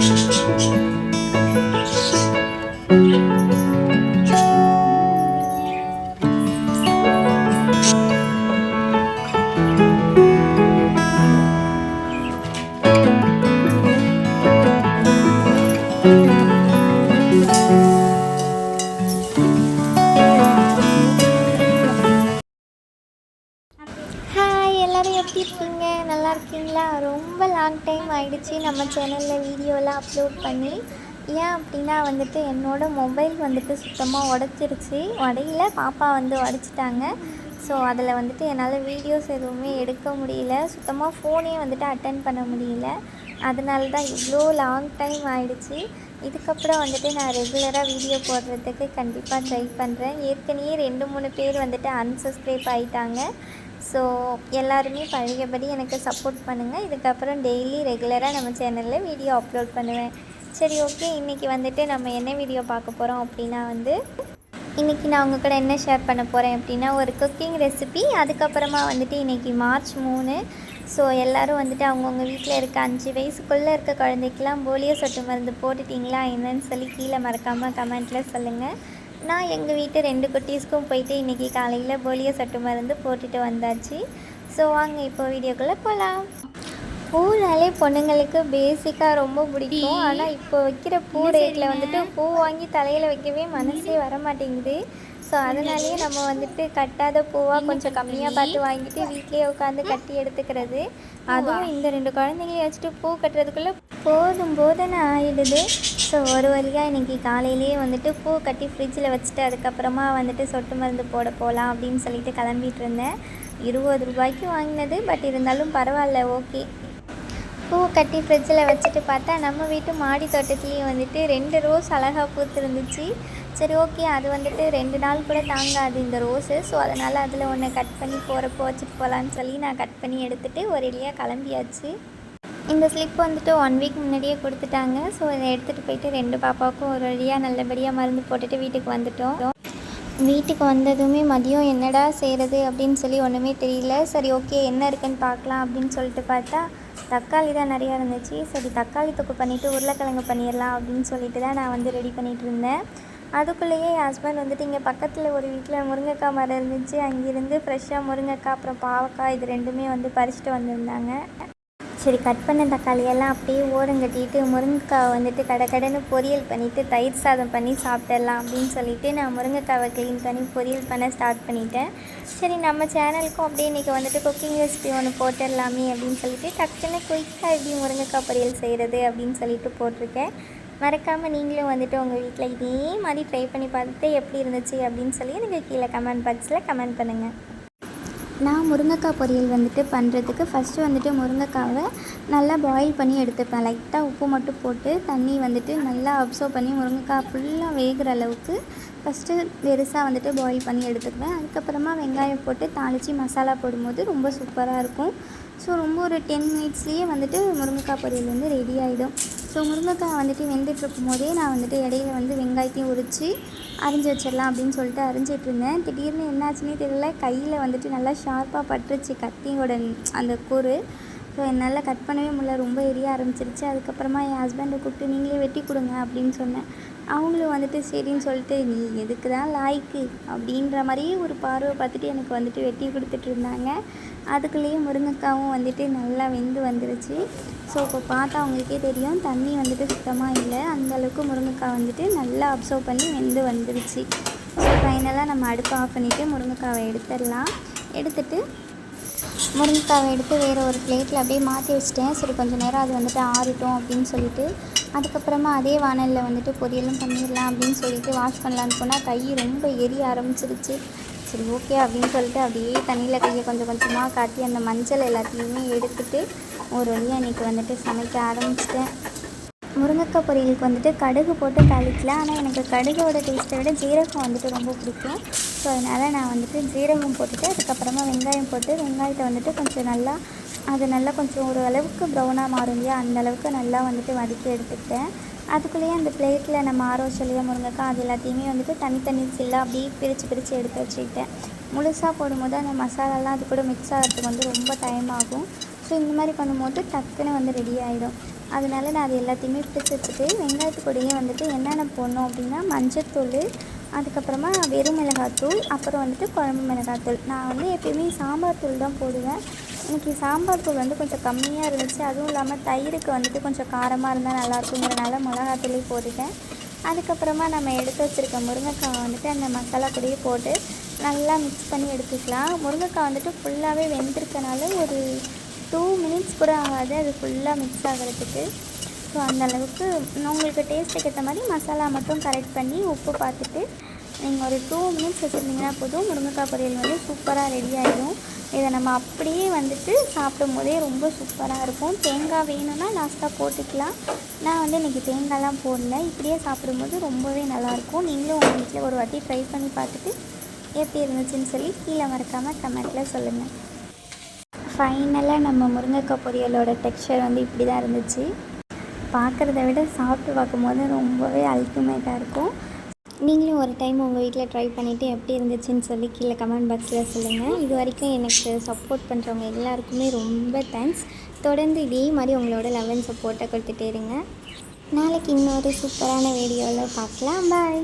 Thank you. எப்படி இருக்கீங்க? நல்லா இருக்கீங்களா? ரொம்ப லாங் டைம் ஆகிடுச்சு நம்ம சேனலில் வீடியோலாம் அப்லோட் பண்ணி. ஏன் அப்படின்னா வந்துட்டு என்னோடய மொபைல் வந்துட்டு சுத்தமாக உடச்சிருச்சு. உடையில பாப்பா வந்து உடச்சிட்டாங்க. ஸோ அதில் வந்துட்டு என்னால் வீடியோஸ் எதுவுமே எடுக்க முடியல. சுத்தமாக ஃபோனே வந்துட்டு அட்டன் பண்ண முடியல. அதனால தான் இவ்வளோ லாங் டைம் ஆகிடுச்சு இதுக்கப்புறம் வந்துட்டு நான் ரெகுலராக வீடியோ போடுறதுக்கு கண்டிப்பாக ட்ரை பண்ணுறேன் ஏற்கனவே ரெண்டு மூணு பேர் வந்துட்டு அன்சப்ஸ்கிரைப் ஆகிட்டாங்க ஸோ எல்லாருமே பழையபடி எனக்கு சப்போர்ட் பண்ணுங்கள் இதுக்கப்புறம் டெய்லி ரெகுலராக நம்ம சேனலில் வீடியோ அப்லோட் பண்ணுவேன். சரி ஓகே இன்றைக்கி வந்துட்டு நம்ம என்ன வீடியோ பார்க்க போகிறோம் அப்படின்னா வந்து இன்றைக்கி நான் உங்கள் கூட என்ன ஷேர் பண்ண போகிறேன் அப்படின்னா ஒரு குக்கிங் ரெசிபி அதுக்கப்புறமா வந்துட்டு இன்றைக்கி மார்ச் மூணு. ஸோ எல்லோரும் வந்துட்டு அவங்கவுங்க வீட்டில் இருக்க அஞ்சு வயசுக்குள்ளே இருக்க குழந்தைக்கெலாம் போலியோ சொட்டு மருந்து போட்டுட்டிங்களா என்னன்னு சொல்லி கீழே மறக்காமல் கமெண்ட்டில் சொல்லுங்கள் நான் எங்கள் வீட்டு ரெண்டு குட்டீஸ்க்கும் போயிட்டு இன்றைக்கி காலையில் போலியோ சொட்டு மருந்து போட்டுட்டு வந்தாச்சு. ஸோ வாங்க இப்போ வீடியோக்குள்ளே போகலாம். பூனாலே பொண்ணுங்களுக்கு பேசிக்காக ரொம்ப பிடிக்கும். ஆனால் இப்போ வைக்கிற பூ ரேட்டில் வந்துட்டு பூ வாங்கி தலையில் வைக்கவே மனசே வர மாட்டேங்குது ஸோ அதனாலேயே நம்ம வந்துட்டு கட்டாத பூவாக கொஞ்சம் கம்மியாக பார்த்து வாங்கிட்டு வீட்லேயே உட்காந்து கட்டி எடுத்துக்கிறது. அதுவும் இந்த ரெண்டு குழந்தைங்களையும் வச்சுட்டு பூ கட்டுறதுக்குள்ளே போதும் போதுன்னு ஆயிடுது. ஸோ ஒரு வழியாக இன்றைக்கி காலையிலேயே வந்துட்டு பூ கட்டி ஃப்ரிட்ஜில் வச்சுட்டு அதுக்கப்புறமா வந்துட்டு சொட்டு மருந்து போட போகலாம் அப்படின்னு சொல்லிட்டு கிளம்பிட்டு இருந்தேன். இருபது ரூபாய்க்கு வாங்கினது பட் இருந்தாலும் பரவாயில்ல ஓகே பூ கட்டி ஃப்ரிட்ஜில் வச்சுட்டு பார்த்தா நம்ம வீட்டு மாடி தோட்டத்துலேயும் வந்துட்டு ரெண்டு ரோஸ் அழகாக பூத்துருந்துச்சு. சரி ஓகே அது வந்துட்டு ரெண்டு நாள் கூட தாங்காது இந்த ரோஸு ஸோ அதனால் அதில் ஒன்று கட் பண்ணி போகிறப்போ வச்சுட்டு போகலான்னு சொல்லி நான் கட் பண்ணி எடுத்துகிட்டு ஒரு வழியாக கிளம்பியாச்சு. இந்த ஸ்லிப் வந்துட்டு ஒன் வீக் முன்னாடியே கொடுத்துட்டாங்க. ஸோ இதை எடுத்துகிட்டு போயிட்டு ரெண்டு பாப்பாவுக்கும் ஒரு வழியாக நல்லபடியாக மருந்து போட்டுட்டு வீட்டுக்கு வந்துட்டோம். வீட்டுக்கு வந்ததுமே மதியம் என்னடா செய்கிறது அப்படின்னு சொல்லி ஒன்றுமே தெரியல. சரி ஓகே என்ன இருக்குன்னு பார்க்கலாம் அப்படின்னு சொல்லிட்டு பார்த்தா தக்காளி தான் நிறையா இருந்துச்சு. சரி தக்காளி தொக்கு பண்ணிவிட்டு உருளைக்கிழங்கு பண்ணிடலாம் அப்படின்னு சொல்லிட்டு தான் நான் வந்து ரெடி பண்ணிகிட்டு இருந்தேன். அதுக்குள்ளேயே என் ஹஸ்பண்ட் வந்துட்டு இங்கே பக்கத்தில் ஒரு வீட்டில் முருங்கைக்காய் மரம் இருந்துச்சு. அங்கேருந்து ஃப்ரெஷ்ஷாக முருங்கைக்காய் அப்புறம் பாவக்காய் இது ரெண்டுமே வந்து பறிச்சுட்டு வந்திருந்தாங்க. சரி கட் பண்ண தக்காளியெல்லாம் அப்படியே ஓரங்கட்டிட்டு முருங்கைக்காவை வந்துட்டு கடை கடைன்னு பொரியல் பண்ணிவிட்டு தயிர் சாதம் பண்ணி சாப்பிட்டுடலாம் அப்படின்னு சொல்லிவிட்டு நான் முருங்கைக்காவை க்ளீன் பண்ணி பொரியல் பண்ண ஸ்டார்ட் பண்ணிட்டேன். சரி நம்ம சேனலுக்கும் அப்படியே இன்றைக்கி வந்துட்டு குக்கிங் ரெசிபி ஒன்று போட்டுடலாமே அப்படின்னு சொல்லிட்டு டக்குன்னு குயிக்காக எப்படி முருங்கைக்காய் பொரியல் செய்கிறது அப்படின்னு சொல்லிட்டு போட்டிருக்கேன். மறக்காமல் நீங்களும் வந்துட்டு உங்கள் வீட்டில் இதே மாதிரி ட்ரை பண்ணி பார்த்துட்டு எப்படி இருந்துச்சு அப்படின்னு சொல்லி எனக்கு கீழே கமெண்ட் பாக்ஸில் கமெண்ட் பண்ணுங்கள் நான் முருங்கைக்காய் பொரியல் வந்துட்டு பண்ணுறதுக்கு ஃபஸ்ட்டு வந்துட்டு முருங்கைக்காவை நல்லா பாயில் பண்ணி எடுத்துப்பேன். லைட்டாக உப்பு மட்டும் போட்டு தண்ணி வந்துட்டு நல்லா அப்சர்வ் பண்ணி முருங்கைக்காய் ஃபுல்லாக வேகிற அளவுக்கு ஃபஸ்ட்டு பெருசாக வந்துட்டு பாயில் பண்ணி எடுத்துக்குவேன். அதுக்கப்புறமா வெங்காயம் போட்டு தாளித்து மசாலா போடும்போது ரொம்ப சூப்பராக இருக்கும். ஸோ ரொம்ப ஒரு டென் மினிட்ஸ்லேயே வந்துட்டு முருங்கைக்காய் பொரியல் வந்து ரெடி ஆகிடும் ஸோ முருங்கைக்காய் வந்துட்டு வெந்துட்டுருக்கும் போதே நான் வந்துட்டு இடையில வந்து வெங்காயத்தையும் உரித்து அரிஞ்சு வச்சிடலாம் அப்படின்னு சொல்லிட்டு அரிஞ்சிட்டு இருந்தேன் திடீர்னு என்னாச்சுன்னே தெரியல. கையில் வந்துட்டு நல்லா ஷார்ப்பாக பட்டுருச்சு கத்தியோட அந்த கூறு. ஸோ என்னால் கட் பண்ணவே முடியல. ரொம்ப எரிய ஆரம்பிச்சிருச்சு. அதுக்கப்புறமா என் ஹஸ்பண்டை கூப்பிட்டு நீங்களே வெட்டி கொடுங்க அப்படின்னு சொன்னேன். அவங்களும் வந்துட்டு சரின்னு சொல்லிட்டு நீ எதுக்கு தான் லாய்க்கு? அப்படின்ற மாதிரியே ஒரு பார்வை பார்த்துட்டு எனக்கு வந்துட்டு வெட்டி கொடுத்துட்டு இருந்தாங்க. அதுக்குள்ளேயே முருங்கைக்காவும் வந்துட்டு நல்லா வெந்து வந்துருச்சு. ஸோ இப்போ பார்த்தா அவங்களுக்கே தெரியும் தண்ணி வந்துட்டு சுத்தமாக இல்லை. அந்தளவுக்கு முருங்கைக்காய் வந்துட்டு நல்லா அப்சர்வ் பண்ணி வெந்து வந்துருச்சு. ஸோ ஃபைனலாக நம்ம அடுப்பு ஆஃப் பண்ணிவிட்டு முருங்கைக்காவை எடுத்துடலாம். எடுத்துகிட்டு முருங்கைக்காவை எடுத்து வேறு ஒரு பிளேட்டில் அப்படியே மாற்றி வச்சிட்டேன். சரி கொஞ்சம் நேரம் அது வந்துட்டு ஆறிட்டோம் அப்படின்னு சொல்லிட்டு அதுக்கப்புறமா அதே வானலில் வந்துட்டு பொரியலும் பண்ணிடலாம் அப்படின்னு சொல்லிட்டு வாஷ் பண்ணலான்னு போனால் கை ரொம்ப எரிய ஆரம்பிச்சிருச்சு. சரி ஓகே அப்படின்னு சொல்லிட்டு அப்படியே தண்ணியில் கையை கொஞ்சம் கொஞ்சமாக காட்டி அந்த மஞ்சள் எல்லாத்தையுமே எடுத்துட்டு ஒரு வழியாக இன்றைக்கி வந்துட்டு சமைக்க ஆரம்பிச்சிட்டேன். முருங்கைக்காய் பொரியலுக்கு வந்துட்டு கடுகு போட்டு தாளிக்கல. ஆனால் எனக்கு கடுகோட டேஸ்ட்டை விட ஜீரகம் வந்துட்டு ரொம்ப பிடிக்கும். ஸோ அதனால் நான் வந்துட்டு ஜீரகம் போட்டுட்டு அதுக்கப்புறமா வெங்காயம் போட்டு வெங்காயத்தை வந்துட்டு கொஞ்சம் நல்லா அது நல்லா கொஞ்சம் ஒரு அளவுக்கு ப்ரௌனாக மாறும் இல்லையா? அந்த அளவுக்கு நல்லா வந்துட்டு வதக்கி எடுத்துக்கிட்டேன். அதுக்குள்ளேயே அந்த பிளேட்டில் நம்ம ஆற வச்சலையா முருங்கைக்காய் அது எல்லாத்தையுமே வந்துட்டு தனித்தனி சில்லாக அப்படியே பிரித்து பிரித்து எடுத்து வச்சுக்கிட்டேன். முழுசாக போடும்போது அந்த மசாலாலாம் அது கூட மிக்ஸ் ஆகிறதுக்கு வந்து ரொம்ப டைம் ஆகும். ஸோ இந்த மாதிரி பண்ணும்போது டக்குன்னு வந்து ரெடி ஆகிடும் அதனால நான் அது எல்லாத்தையுமே பிடிச்சி வச்சுட்டு வெங்காயத்து கூடயே வந்துட்டு என்னென்ன போடணும் அப்படின்னா மஞ்சத்தூள் அதுக்கப்புறமா வெறும் மிளகாத்தூள் அப்புறம் வந்துட்டு குழம்பு மிளகாத்தூள். நான் வந்து எப்பயுமே சாம்பார் தூள் தான் போடுவேன். இன்றைக்கி சாம்பார் தூள் வந்து கொஞ்சம் கம்மியாக இருந்துச்சு. அதுவும் இல்லாமல் தயிருக்கு வந்துட்டு கொஞ்சம் காரமாக இருந்தால் நல்லாயிருக்குங்கிறனால மிளகாத்தூளே போட்டுட்டேன். அதுக்கப்புறமா நம்ம எடுத்து வச்சுருக்க முருங்கைக்காய் வந்துட்டு அந்த மசாலா கூடயே போட்டு நல்லா மிக்ஸ் பண்ணி எடுத்துக்கலாம். முருங்கைக்காய் வந்துட்டு ஃபுல்லாகவே வெந்திருக்கனால ஒரு டூ மினிட்ஸ் கூட ஆகாது. அது ஃபுல்லாக மிக்ஸ் ஆகிறதுக்கு. ஸோ அந்தளவுக்கு உங்களுக்கு டேஸ்ட்டுக்கு ஏற்ற மாதிரி மசாலா மட்டும் கரெக்ட் பண்ணி உப்பு பார்த்துட்டு நீங்கள் ஒரு டூ மினிட்ஸ் வச்சுருந்தீங்கன்னா போதும். முருங்கைக்காய் பொரியல் வந்து சூப்பராக ரெடி ஆகிடும் இதை நம்ம அப்படியே வந்துட்டு சாப்பிடும் போதே ரொம்ப சூப்பராக இருக்கும். தேங்காய் வேணும்னா லாஸ்ட்டாக போட்டுக்கலாம். நான் வந்து இன்றைக்கி தேங்காய்லாம் போடல. இப்படியே சாப்பிடும்போது ரொம்பவே நல்லாயிருக்கும் நீங்களும் உங்கள் வீட்டில் ஒரு வாட்டி ட்ரை பண்ணி பார்த்துட்டு எப்படி இருந்துச்சுன்னு சொல்லி கீழே மறக்காமல் கமெண்ட்டில் சொல்லுங்கள் ஃபைனலாக நம்ம முருங்கைக்காய் பொரியலோட டெக்ஸ்சர் வந்து இப்படி தான் இருந்துச்சு. பார்க்குறத விட சாப்பிட்டு பார்க்கும்போது ரொம்பவே அல்டிமேட்டாக இருக்கும். நீங்களும் ஒரு டைம் உங்கள் வீட்டில் ட்ரை பண்ணிவிட்டு எப்படி இருந்துச்சுன்னு சொல்லி கீழே கமெண்ட் பாக்ஸில் சொல்லுங்கள் இது வரைக்கும் எனக்கு சப்போர்ட் பண்ணுறவங்க எல்லாருக்குமே ரொம்ப தேங்க்ஸ் தொடர்ந்து இதே மாதிரி உங்களோட லவ் அண்ட் சப்போர்ட்டை கொடுத்துட்டே இருங்க. நாளைக்கு இன்னொரு சூப்பரான வீடியோவில் பார்க்கலாம். பாய்